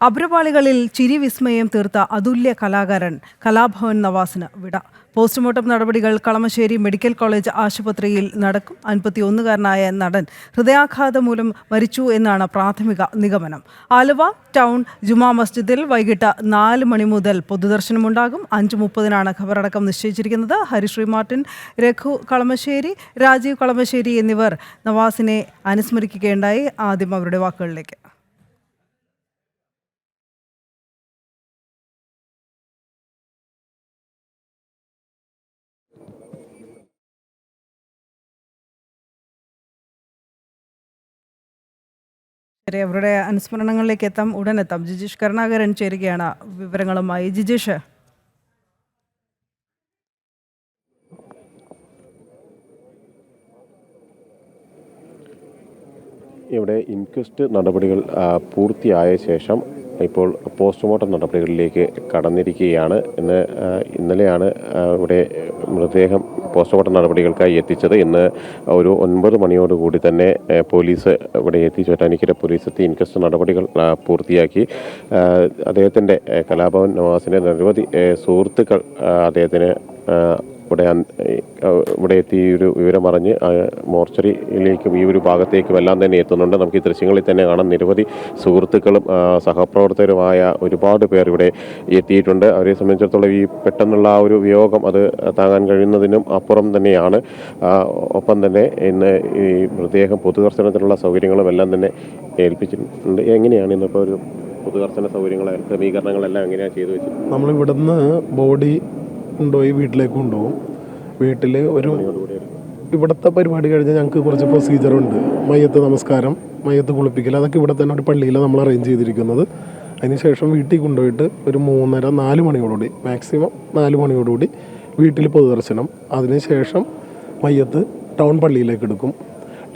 അഭ്രപാളികളിൽ ചിരി വിസ്മയം തീർത്ത അതുല്യ കലാകാരൻ കലാഭവൻ നവാസിന് വിട. പോസ്റ്റ്മോർട്ടം നടപടികൾ കളമശ്ശേരി മെഡിക്കൽ കോളേജ് ആശുപത്രിയിൽ നടക്കും. അൻപത്തിയൊന്നുകാരനായ നടൻ ഹൃദയാഘാതം മൂലം മരിച്ചു എന്നാണ് പ്രാഥമിക നിഗമനം. ആലുവ ടൗൺ ജുമാ മസ്ജിദിൽ വൈകിട്ട് നാല് മണി മുതൽ പൊതുദർശനമുണ്ടാകും. അഞ്ച് മുപ്പതിനാണ് ഖബറടക്കം നിശ്ചയിച്ചിരിക്കുന്നത്. ഹരിശ്രീ മാർട്ടിൻ രഘു കളമശ്ശേരി രാജീവ് കളമശ്ശേരി എന്നിവർ നവാസിനെ അനുസ്മരിക്കുകയുണ്ടായി. ആദ്യം അവരുടെ വാക്കുകളിലേക്ക്. അവരുടെ അനുസ്മരണങ്ങളിലേക്ക് എത്താം. ഉടൻ എത്താം. ജിജീഷ് കരുണാകരൻ ചേരുകയാണ് വിവരങ്ങളുമായി. ജിജീഷ്. ഇവിടെ ഇൻക്വസ്റ്റ് നടപടികൾ പൂർത്തിയായ ശേഷം ഇപ്പോൾ പോസ്റ്റ്മോർട്ടം നടപടികളിലേക്ക് കടന്നിരിക്കുകയാണ്. ഇന്ന് ഇന്നലെയാണ് ഇവിടെ മൃതദേഹം പോസ്റ്റ്മോർട്ടം നടപടികൾക്കായി എത്തിച്ചത്. ഇന്ന് ഒരു ഒൻപത് മണിയോടുകൂടി തന്നെ പോലീസ് ഇവിടെ എത്തി. ചോറ്റാനിക്കര പോലീസ് എത്തി. ഇൻക്വസ്റ്റ് നടപടികൾ പൂർത്തിയാക്കി. അദ്ദേഹത്തിന്റെ കലാഭവൻ നവാസിന്റെ നിരവധി സുഹൃത്തുക്കൾ അദ്ദേഹത്തിന് ഇവിടെ ഇവിടെ എത്തി ഒരു വിവരം അറിഞ്ഞ് മോർച്ചറിയിലേക്കും ഈ ഒരു ഭാഗത്തേക്കും എല്ലാം തന്നെ എത്തുന്നുണ്ട്. നമുക്ക് ഈ ദൃശ്യങ്ങളിൽ തന്നെ കാണാം. നിരവധി സുഹൃത്തുക്കളും സഹപ്രവർത്തകരുമായ ഒരുപാട് പേർ ഇവിടെ എത്തിയിട്ടുണ്ട്. അവരെ സംബന്ധിച്ചിടത്തോളം ഈ പെട്ടെന്നുള്ള ആ ഒരു വിയോഗം അത് താങ്ങാൻ കഴിയുന്നതിനും അപ്പുറം തന്നെയാണ്. ഒപ്പം തന്നെ ഇന്ന് ഈ മൃതദേഹം പൊതുദർശനത്തിനുള്ള സൗകര്യങ്ങളും എല്ലാം തന്നെ ഏൽപ്പിച്ചിട്ടുണ്ട്. എങ്ങനെയാണ് ഇന്നിപ്പോൾ ഒരു പൊതുദർശന സൗകര്യങ്ങൾ ക്രമീകരണങ്ങളെല്ലാം എങ്ങനെയാണ് ചെയ്തു വെച്ചത് നമ്മളിവിടുന്ന് ബോഡി കൊണ്ടുപോയി വീട്ടിലേക്ക് കൊണ്ടുപോകും. വീട്ടിൽ ഒരു ഇവിടുത്തെ പരിപാടി കഴിഞ്ഞാൽ ഞങ്ങൾക്ക് കുറച്ച് പ്രൊസീജിയറുണ്ട് മയ്യത്ത് നമസ്കാരം മയ്യത്ത് കുളിപ്പിക്കൽ അതൊക്കെ ഇവിടെ തന്നെ ഒരു പള്ളിയിൽ നമ്മൾ അറേഞ്ച് ചെയ്തിരിക്കുന്നത്. അതിനുശേഷം വീട്ടിൽ കൊണ്ടുപോയിട്ട് ഒരു മൂന്നര നാല് മണിയോടുകൂടി മാക്സിമം നാല് മണിയോടുകൂടി വീട്ടിൽ പൊതുദർശനം. അതിനുശേഷം മയ്യത്ത് ടൗൺ പള്ളിയിലേക്ക് എടുക്കും.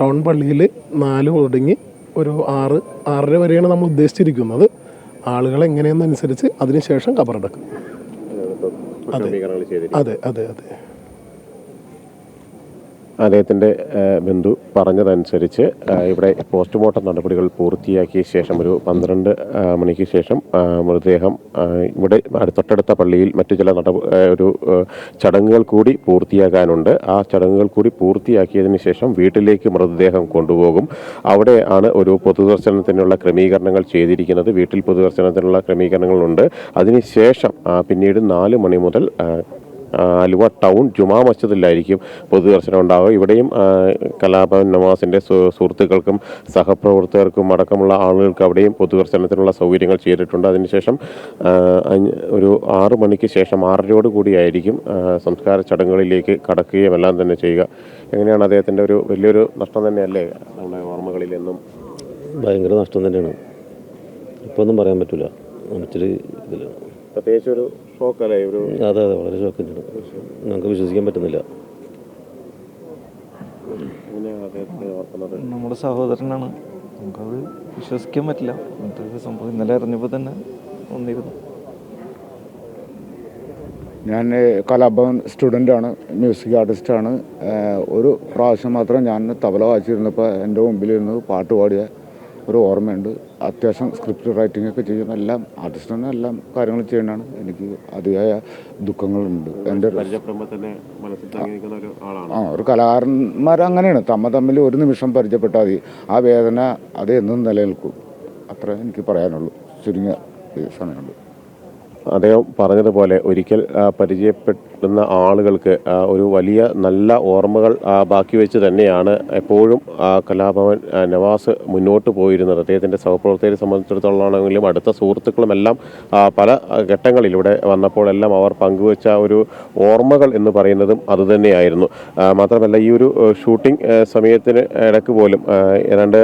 ടൗൺ പള്ളിയിൽ നാല് ഒടുങ്ങി ഒരു ആറ് ആറര വരെയാണ് നമ്മൾ ഉദ്ദേശിച്ചിരിക്കുന്നത്. ആളുകൾ എങ്ങനെയെന്നനുസരിച്ച് അതിനുശേഷം കബറടക്കും. ചെയ്തിരിക്കുന്നത്. അതെ അതെ അതെ. അദ്ദേഹത്തിന്റെ ബന്ധു പറഞ്ഞതനുസരിച്ച് ഇവിടെ പോസ്റ്റ്മോർട്ടം നടപടികൾ പൂർത്തിയാക്കിയ ശേഷം ഒരു പന്ത്രണ്ട് മണിക്ക് ശേഷം മൃതദേഹം ഇവിടെ തൊട്ടടുത്ത പള്ളിയിൽ മറ്റു ചില നട ഒരു ചടങ്ങുകൾ കൂടി പൂർത്തിയാക്കാനുണ്ട് ആ ചടങ്ങുകൾ കൂടി പൂർത്തിയാക്കിയതിന് ശേഷം വീട്ടിലേക്ക് മൃതദേഹം കൊണ്ടുപോകും. അവിടെ ആണ് ഒരു പൊതുദർശനത്തിനുള്ള ക്രമീകരണങ്ങൾ ചെയ്തിരിക്കുന്നത്. വീട്ടിൽ പൊതുദർശനത്തിനുള്ള ക്രമീകരണങ്ങളുണ്ട്. അതിനുശേഷം പിന്നീട് നാല് മണി മുതൽ ആലുവ ടൗൺ ജുമാ മസ്ജിദിലായിരിക്കും പൊതുദർശനം ഉണ്ടാവുക. ഇവിടെയും കലാഭവൻ നവാസിന്റെ സുഹൃത്തുക്കൾക്കും സഹപ്രവർത്തകർക്കും അടക്കമുള്ള ആളുകൾക്ക് അവിടെയും പൊതുദർശനത്തിനുള്ള സൗകര്യങ്ങൾ ചെയ്തിട്ടുണ്ട്. അതിനുശേഷം ഒരു ആറു മണിക്ക് ശേഷം ആറരയോട് കൂടിയായിരിക്കും സംസ്കാര ചടങ്ങുകളിലേക്ക് കടക്കുകയും എല്ലാം തന്നെ ചെയ്യുക. എങ്ങനെയാണ് അദ്ദേഹത്തിന്റെ ഒരു വലിയൊരു നഷ്ടം തന്നെയല്ലേ നമ്മുടെ ഓർമ്മകളിൽ എന്നും? ഭയങ്കര നഷ്ടം തന്നെയാണ്. ഇപ്പോൾ ഒന്നും പറയാൻ പറ്റില്ല ഇച്ചിരി ഇതിലാണ് പ്രത്യേകിച്ച് ഒരു ഷോക്കല്ലേ? ഒരു അതെ അതെ വളരെ ഷോക്ക് ആണ് ഞങ്ങൾക്ക് വിശ്വസിക്കാൻ പറ്റുന്നില്ല. നമ്മുടെ സഹോദരനാണ്. നമുക്കത് വിശ്വസിക്കാൻ പറ്റില്ല. അങ്ങനത്തെ ഒരു സംഭവം ഇന്നലെ അറിഞ്ഞപ്പോൾ തന്നെ വന്നിരുന്നു ഞാൻ കലാഭവൻ സ്റ്റുഡന്റാണ് മ്യൂസിക് ആർട്ടിസ്റ്റാണ് ഒരു പ്രാവശ്യം മാത്രം ഞാൻ തബല വായിച്ചിരുന്നപ്പോൾ എന്റെ മുമ്പിലിരുന്ന് പാട്ട് പാടിയ ഒരു ഓർമ്മയുണ്ട്. അത്യാവശ്യം സ്ക്രിപ്റ്റ് റൈറ്റിംഗ് ഒക്കെ ചെയ്യുന്ന എല്ലാം ആർട്ടിസ്റ്റ് തന്നെ എല്ലാം കാര്യങ്ങൾ ചെയ്യുന്നതാണ്. എനിക്ക് അതിയായ ദുഃഖങ്ങളുണ്ട്. എന്റെ ആ ഒരു കലാകാരന്മാർ അങ്ങനെയാണ് തമ്മ തമ്മിൽ ഒരു നിമിഷം പരിചയപ്പെട്ടാൽ മതി. ആ വേദന അത് എന്നും നിലനിൽക്കും. അത്ര എനിക്ക് പറയാനുള്ളൂ. ചുരുങ്ങിയ സമയമുണ്ട്. അദ്ദേഹം പറഞ്ഞതുപോലെ ഒരിക്കൽ ആ, പരിചയപ്പെടുന്ന ആളുകൾക്ക് ഒരു വലിയ നല്ല ഓർമ്മകൾ ബാക്കി വെച്ച് തന്നെയാണ് എപ്പോഴും കലാഭവൻ നവാസ് മുന്നോട്ട് പോയിരുന്നത്. അദ്ദേഹത്തിന്റെ സഹപ്രവർത്തകരെ സംബന്ധിച്ചിടത്തോളമാണെങ്കിലും അടുത്ത സുഹൃത്തുക്കളും എല്ലാം ആ, പല ഘട്ടങ്ങളിലൂടെ വന്നപ്പോഴെല്ലാം അവർ പങ്കുവച്ച ഒരു ഓർമ്മകൾ എന്ന് പറയുന്നതും അതുതന്നെയായിരുന്നു മാത്രമല്ല ഈ ഒരു ഷൂട്ടിംഗ് സമയത്തിന് ഇടയ്ക്ക് പോലും ഏതാണ്ട്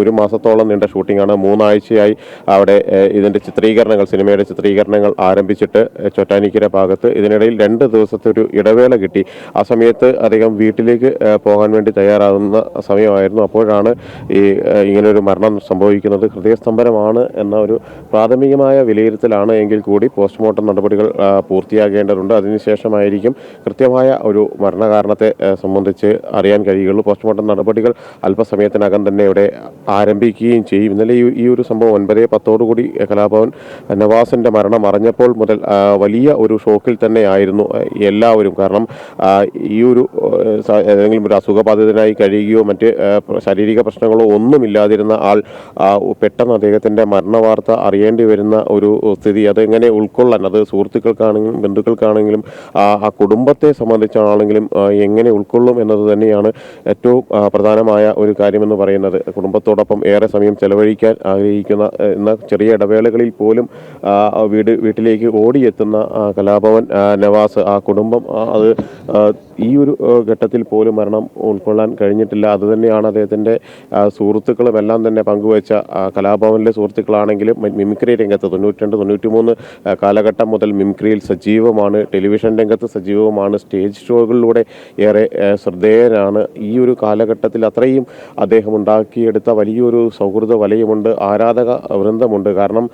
ഒരു മാസത്തോളം നീണ്ട ഷൂട്ടിംഗാണ് മൂന്നാഴ്ചയായി അവിടെ ഇതിന്റെ ചിത്രീകരണങ്ങൾ സിനിമയുടെ ചിത്രീകരണങ്ങൾ ആരംഭിച്ചിട്ട് ചൊറ്റാനിക്കര ഭാഗത്ത്. ഇതിനിടയിൽ രണ്ട് ദിവസത്തെ ഒരു ഇടവേള കിട്ടി. ആ സമയത്ത് അദ്ദേഹം വീട്ടിലേക്ക് പോകാൻ വേണ്ടി തയ്യാറാകുന്ന സമയമായിരുന്നു. അപ്പോഴാണ് ഈ ഇങ്ങനൊരു മരണം സംഭവിക്കുന്നത്. ഹൃദയസ്തംഭനമാണ് എന്ന ഒരു പ്രാഥമികമായ വിലയിരുത്തലാണ് എങ്കിൽ കൂടി പോസ്റ്റ്മോർട്ടം നടപടികൾ പൂർത്തിയാകേണ്ടതുണ്ട്. അതിനുശേഷമായിരിക്കും കൃത്യമായ ഒരു മരണകാരണത്തെ സംബന്ധിച്ച് അറിയാൻ കഴിയുകയുള്ളൂ. പോസ്റ്റ്മോർട്ടം നടപടികൾ അല്പസമയത്തിനകം തന്നെ ഇവിടെ ആരംഭിക്കുകയും ചെയ്യും. ഇന്നലെ ഈ ഒരു സംഭവം ഒൻപതേ പത്തോടുകൂടി കലാഭവൻ നവാസിന്റെ മരണം അറിഞ്ഞപ്പോൾ മുതൽ വലിയ ഒരു ഷോക്കിൽ തന്നെയായിരുന്നു എല്ലാവരും കാരണം ഈ ഒരു ഏതെങ്കിലും ഒരു അസുഖബാധിതനായി കഴിയുകയോ മറ്റ് ശാരീരിക പ്രശ്നങ്ങളോ ഒന്നുമില്ലാതിരുന്ന ആൾ പെട്ടെന്ന് അദ്ദേഹത്തിന്റെ മരണവാർത്ത അറിയേണ്ടി വരുന്ന ഒരു സ്ഥിതി അതെങ്ങനെ ഉൾക്കൊള്ളാൻ അത് സുഹൃത്തുക്കൾക്കാണെങ്കിലും ബന്ധുക്കൾക്കാണെങ്കിലും ആ കുടുംബത്തെ സംബന്ധിച്ചാണെങ്കിലും എങ്ങനെ ഉൾക്കൊള്ളും എന്നത് തന്നെയാണ് ഏറ്റവും പ്രധാനമായ ഒരു കാര്യമെന്ന് പറയുന്നത്. കുടുംബത്തോടൊപ്പം ഏറെ സമയം ചെലവഴിക്കാൻ ആഗ്രഹിക്കുന്ന എന്ന ചെറിയ ഇടവേളകളിൽ പോലും വീട് വീട്ടിലേക്ക് ഓടിയെത്തുന്ന കലാഭവൻ നവാസ് കുടുംബം അത് ആ, ഈ ഒരു ഘട്ടത്തിൽ പോലും മരണം ഉൾക്കൊള്ളാൻ കഴിഞ്ഞിട്ടില്ല. അതുതന്നെയാണ് അദ്ദേഹത്തിന്റെ സുഹൃത്തുക്കളും എല്ലാം തന്നെ പങ്കുവച്ച കലാഭവനിലെ സുഹൃത്തുക്കളാണെങ്കിലും മിമിക്രി രംഗത്ത് തൊണ്ണൂറ്റി രണ്ട് തൊണ്ണൂറ്റിമൂന്ന് മൂന്ന് കാലഘട്ടം മുതൽ മിമിക്രിയിൽ സജീവമാണ് ടെലിവിഷൻ രംഗത്ത് സജീവമാണ് സ്റ്റേജ് ഷോകളിലൂടെ ഏറെ ശ്രദ്ധേയനാണ് ഈ ഒരു കാലഘട്ടത്തിൽ അത്രയും അദ്ദേഹം ഉണ്ടാക്കിയെടുത്ത വലിയൊരു സൗഹൃദ വലയമുണ്ട് ആരാധക വൃന്ദമുണ്ട്. കാരണം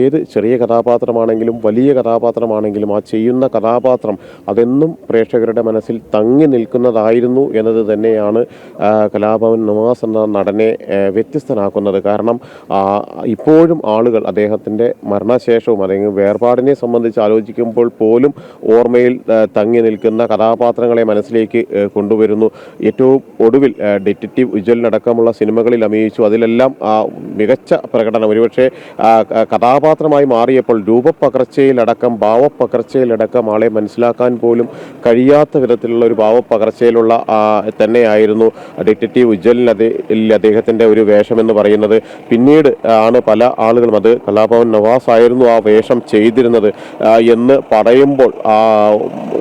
ഏത് ചെറിയ കഥാപാത്രമാണെങ്കിലും വലിയ കഥാപാത്രമാണെങ്കിലും ആ ചെയ്യുന്ന കഥാപാത്രം അതെന്നും പ്രേക്ഷകരുടെ മനസ്സിൽ തങ്ങി നിൽക്കുന്നതായിരുന്നു എന്നത് തന്നെയാണ് കലാഭവൻ നവാസ് എന്ന നടനെ വ്യത്യസ്തനാക്കുന്നത്. കാരണം ഇപ്പോഴും ആളുകൾ അദ്ദേഹത്തിന്റെ മരണശേഷവും അല്ലെങ്കിൽ വേർപാടിനെ സംബന്ധിച്ച് ആലോചിക്കുമ്പോൾ പോലും ഓർമ്മയിൽ തങ്ങി നിൽക്കുന്ന കഥാപാത്രങ്ങളെ മനസ്സിലേക്ക് കൊണ്ടുവരുന്നു. ഏറ്റവും ഒടുവിൽ ഡിറ്റക്റ്റീവ് ഉജ്ജ്വലിനടക്കമുള്ള സിനിമകളിൽ അഭിനയിച്ചു. അതിലെല്ലാം മികച്ച പ്രകടനം. ഒരുപക്ഷെ കഥാപാത്രമായി മാറിയപ്പോൾ രൂപപ്പകർച്ചയിലടക്കം ഭാവപ്പകർച്ചയിലടക്കം ആളെ മനസ്സിലാക്കാൻ പോലും കഴിയാത്ത വിധത്തിലുള്ള ഒരു ഭാവപ്പകർച്ചയിലുള്ള തന്നെയായിരുന്നു ഡിറ്റക്റ്റീവ് ഉജ്ജ്വലിൽ അദ്ദേഹത്തിന്റെ ഒരു വേഷം എന്ന് പറയുന്നത്. പിന്നീട് ആണ് പല ആളുകളും അത് കലാഭവൻ നവാസ് ആയിരുന്നു ആ വേഷം ചെയ്തിരുന്നത് എന്ന് പറയുമ്പോൾ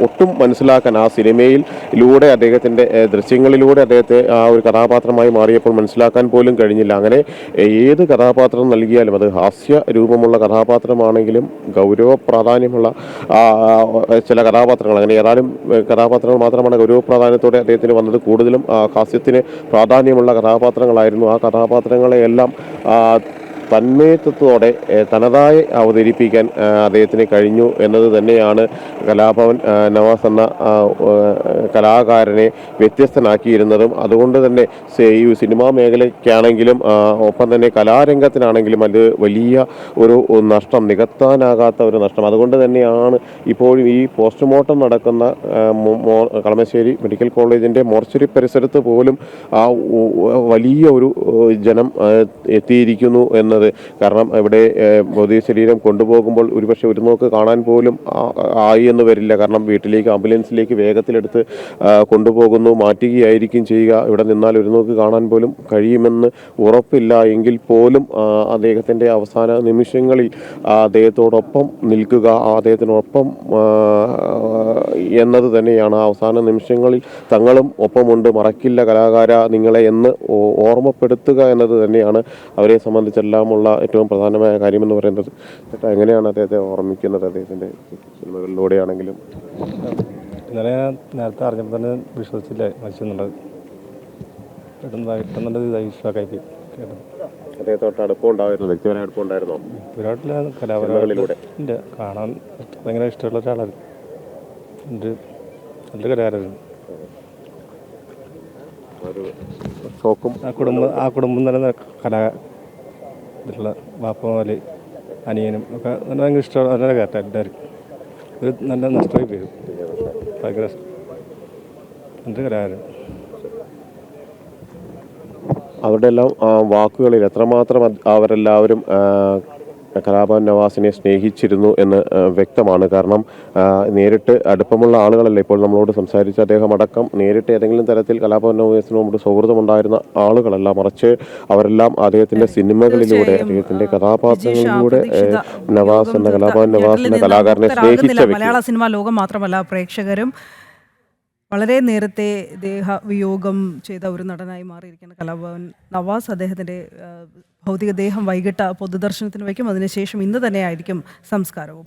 ഒട്ടും മനസ്സിലാക്കാൻ ആ സിനിമയിലൂടെ അദ്ദേഹത്തിന്റെ ദൃശ്യങ്ങളിലൂടെ അദ്ദേഹത്തെ ആ ഒരു കഥാപാത്രമായി മാറിയപ്പോൾ മനസ്സിലാക്കാൻ പോലും കഴിഞ്ഞില്ല. അങ്ങനെ ഏത് കഥാപാത്രം നൽകിയാലും അത് ഹാസ്യ രൂപമുള്ള കഥാപാത്രമാണെങ്കിലും ഗൗരവ പ്രാധാന്യമുള്ള ചില കഥാപാത്രങ്ങൾ അങ്ങനെ ഏതാനും ഏഹ്, കഥാപാത്രങ്ങൾ മാത്രമാണ് ഗൗരവ പ്രാധാന്യത്തോടെ അദ്ദേഹത്തിന് വന്നത്. കൂടുതലും ഹാസ്യത്തിന് പ്രാധാന്യമുള്ള കഥാപാത്രങ്ങളായിരുന്നു. ആ കഥാപാത്രങ്ങളെ എല്ലാം ആ, തന്മയത്വത്തോടെ തനതായി അവതരിപ്പിക്കാൻ അദ്ദേഹത്തിന് കഴിഞ്ഞു എന്നത് തന്നെയാണ് കലാഭവൻ നവാസ് എന്ന കലാകാരനെ വ്യത്യസ്തനാക്കിയിരുന്നതും. അതുകൊണ്ട് തന്നെ ഈ സിനിമാ മേഖലയ്ക്കാണെങ്കിലും ഒപ്പം തന്നെ കലാരംഗത്തിനാണെങ്കിലും അത് വലിയ ഒരു നഷ്ടം നികത്താനാകാത്ത ഒരു നഷ്ടം. അതുകൊണ്ട് തന്നെയാണ് ഇപ്പോഴും ഈ പോസ്റ്റ്മോർട്ടം നടക്കുന്ന കളമശ്ശേരി മെഡിക്കൽ കോളേജിന്റെ മോർച്ചറി പരിസരത്ത് പോലും ആ വലിയ ഒരു ജനം എത്തിയിരിക്കുന്നു എന്നത് കാരണം ഇവിടെ ഭൗതിക ശരീരം കൊണ്ടുപോകുമ്പോൾ ഒരുപക്ഷെ ഒരു നോക്ക് കാണാൻ പോലും ആയി എന്ന് വരില്ല. കാരണം വീട്ടിലേക്ക് ആംബുലൻസിലേക്ക് വേഗത്തിലെടുത്ത് കൊണ്ടുപോകുന്നു മാറ്റുകയായിരിക്കും ചെയ്യുക. ഇവിടെ നിന്നാൽ ഒരു നോക്ക് കാണാൻ പോലും കഴിയുമെന്ന് ഉറപ്പില്ല. എങ്കിൽ പോലും അദ്ദേഹത്തിന്റെ അവസാന നിമിഷങ്ങളിൽ അദ്ദേഹത്തോടൊപ്പം നിൽക്കുക അദ്ദേഹത്തിനൊപ്പം എന്നത് തന്നെയാണ്. അവസാന നിമിഷങ്ങളിൽ തങ്ങളും ഒപ്പമുണ്ട്. മറക്കില്ല കലാകാര നിങ്ങളെ എന്ന് ഓർമ്മപ്പെടുത്തുക എന്നത് തന്നെയാണ് അവരെ സംബന്ധിച്ചെല്ലാമുള്ള ഏറ്റവും പ്രധാനമായ കാര്യമെന്ന് പറയുന്നത് ചേട്ടാ എങ്ങനെയാണ് അദ്ദേഹത്തെ ഓർമ്മിക്കുന്നത് അദ്ദേഹത്തിന്റെ സിനിമകളിലൂടെയാണെങ്കിലും? ഇന്നലെ ഞാൻ നേരത്തെ അറിഞ്ഞപ്പോൾ തന്നെ വിശ്വസിച്ചില്ല മരിച്ചെന്നുള്ളത്. പെട്ടെന്ന് പെട്ടെന്നുള്ള ഇതായി ഷോക്കായി പോയി കേട്ടത്. അദ്ദേഹത്തോട്ട് വ്യക്തിപരമായ വിരാട്ടിലെ ഇല്ല കാണാൻ ഭയങ്കര ഇഷ്ടമുള്ള ഒരാളായിരുന്നു. എന്റെ നല്ല കലാകാരനായിരുന്നു. ആ കുടുംബം ആ കുടുംബം തന്നെ കലാ ഇതിലുള്ള വാപ്പമാൽ അനിയനും ഒക്കെ നല്ല ഭയങ്കര ഇഷ്ടമാണ്. നല്ല കയറ്റം എല്ലാവരും ഒരു നല്ല നഷ്ടമായി പോയി. ഭയങ്കര നല്ല കലാകാരൻ അവരുടെ എല്ലാം വാക്കുകളിൽ എത്രമാത്രം അവരെല്ലാവരും കലാഭവൻ നവാസിനെ സ്നേഹിച്ചിരുന്നു എന്ന് വ്യക്തമാണ്. കാരണം നേരിട്ട് അടുപ്പമുള്ള ആളുകളല്ല ഇപ്പോൾ നമ്മളോട് സംസാരിച്ച അദ്ദേഹം അടക്കം നേരിട്ട് ഏതെങ്കിലും തരത്തിൽ കലാഭവൻ നവാസിനോട് സൗഹൃദമുണ്ടായിരുന്ന ആളുകളല്ല. മറിച്ച് അവരെല്ലാം അദ്ദേഹത്തിന്റെ സിനിമകളിലൂടെ അദ്ദേഹത്തിന്റെ കഥാപാത്രങ്ങളിലൂടെ നവാസ് എന്ന കലാഭവൻ നവാസ് നവാസിന്റെ കലാകാരനെ സ്നേഹിച്ച മലയാള സിനിമാ ലോകം മാത്രമല്ല പ്രേക്ഷകരും വളരെ നേരത്തെ ദേഹവിയോഗം ചെയ്ത ഒരു നടനായി മാറിയിരിക്കുന്ന കലാഭവൻ നവാസ് അദ്ദേഹത്തിന്റെ ഭൗതിക ദേഹം വൈകിട്ട് പൊതുദർശനത്തിന് വയ്ക്കും. അതിനുശേഷം ഇന്ന് തന്നെയായിരിക്കും സംസ്കാരവും.